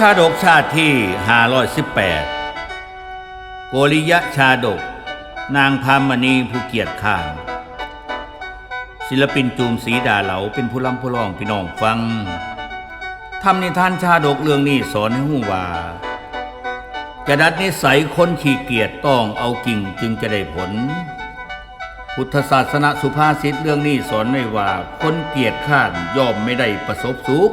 ชาดกชาติที่ 518 โกริยะชาดก นางพามณีผู้เกียรติข้าง ศิลปินจูมสีดาเหลาเป็นผู้ลำผู้ร้องพี่น้องฟังทำนิทานชาดกเรื่องนี้สอนให้หูว่า จะดัดนิสัยคนขี้เกียจต้องเอากิ่งจึงจะได้ผล พุทธศาสนาสุภาษิตเรื่องนี้สอนไว้ว่า คนเกียจข้านย่อมไม่ได้ประสบสุข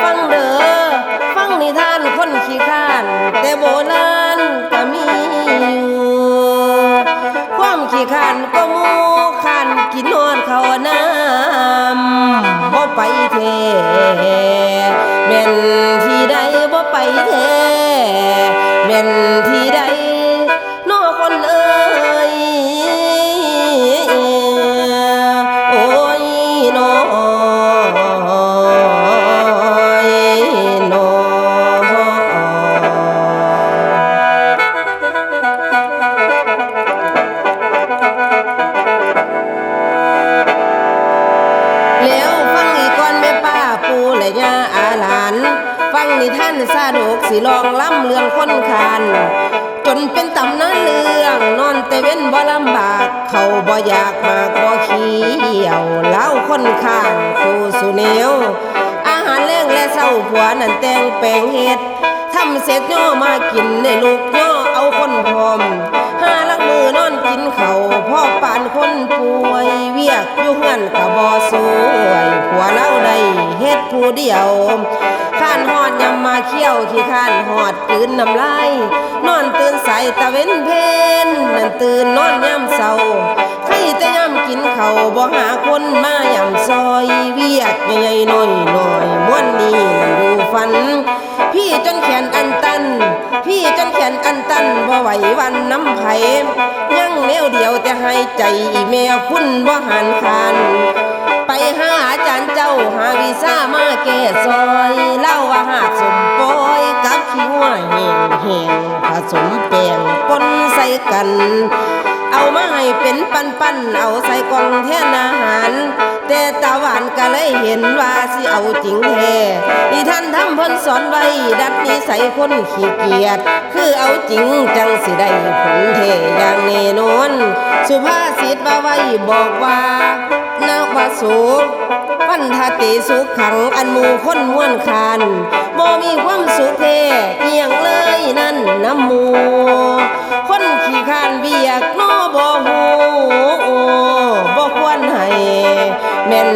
ฟังเด้อฟังนิทานคนขี้ข้าน แต่โบราณก็มีอยู่ความขี้ข้านก็มูข้านกินนอนเขาน้ำบ่ไปเทแม่นที่ใดบ่ไปเทแม่นที่ใด นิทานซาดกสิลองล้ำเรื่องคนคานจนเป็นตำนานเรื่อง นอนแต่เว้นบ่ลำบาก เขาบ่อยากมากบ่เขี้ยวเล่าคนข้างคู่สุเนวอาหารแรงและเศร้าผัวนั่นแต่งแปลงเฮ็ดทำเสร็จย่อมากินในลูกย่อเอาคนพร้อมหาลักมือนอนกินเขาพ่อปานคนป่วย เวียกอยู่เฮือนกะบ่สวยผัวเล่าได้ ผู้เดียวข้านหอดยำมาเขี้ยวขี้ข้านหอดกืนน้ำลายนอนตื่นใสตะเว้นเพนนั่นตื่นนอนยามเศร้าใครแต่ยามกินเขาบ่หาคนมายำซอยเวียกใหญ่ๆน้อยหน้อยม้วนนี้มันดูฝัน พี่จนแขนอันตัน พี่จนแขนอันตันบ่ไหววันน้ำไผยังแนวเดียวแต่ให้ใจแม่คุณบ่หันคาน จารย์เจ้าหาวีซ่ามาแก้ซอยเล่าว่าหากสมปอยกับขี้หัวแห้งแห้งผสมแป้งปนใส่กัน เอามาให้เป็นปันปันเอาใส่กล่องแทนอาหาร แต่ตาหวานก็เลยเห็นว่าสิเอาจริงแท้ที่ท่านทำพิ่นสอนไว้ดัดนิสัยคนขี้เกียจคือเอาจริงจังสิได้ผลเทอย่างแน่นอน สุภาษิตว่าไว้บอกว่า นาวาสุขปันทติสุขขังอันมูคนม้วนคานบ่มีความสุขเทเอียงเลยนั่นน้ำมูคนขี้ขานเบียกนอบ่หูบ่ควรให้แม่น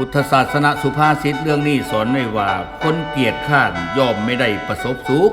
พุทธศาสนาสุภาษิตเรื่องนี้สอนไว้ว่า คนเกียจข้านย่อมไม่ได้ประสบสุข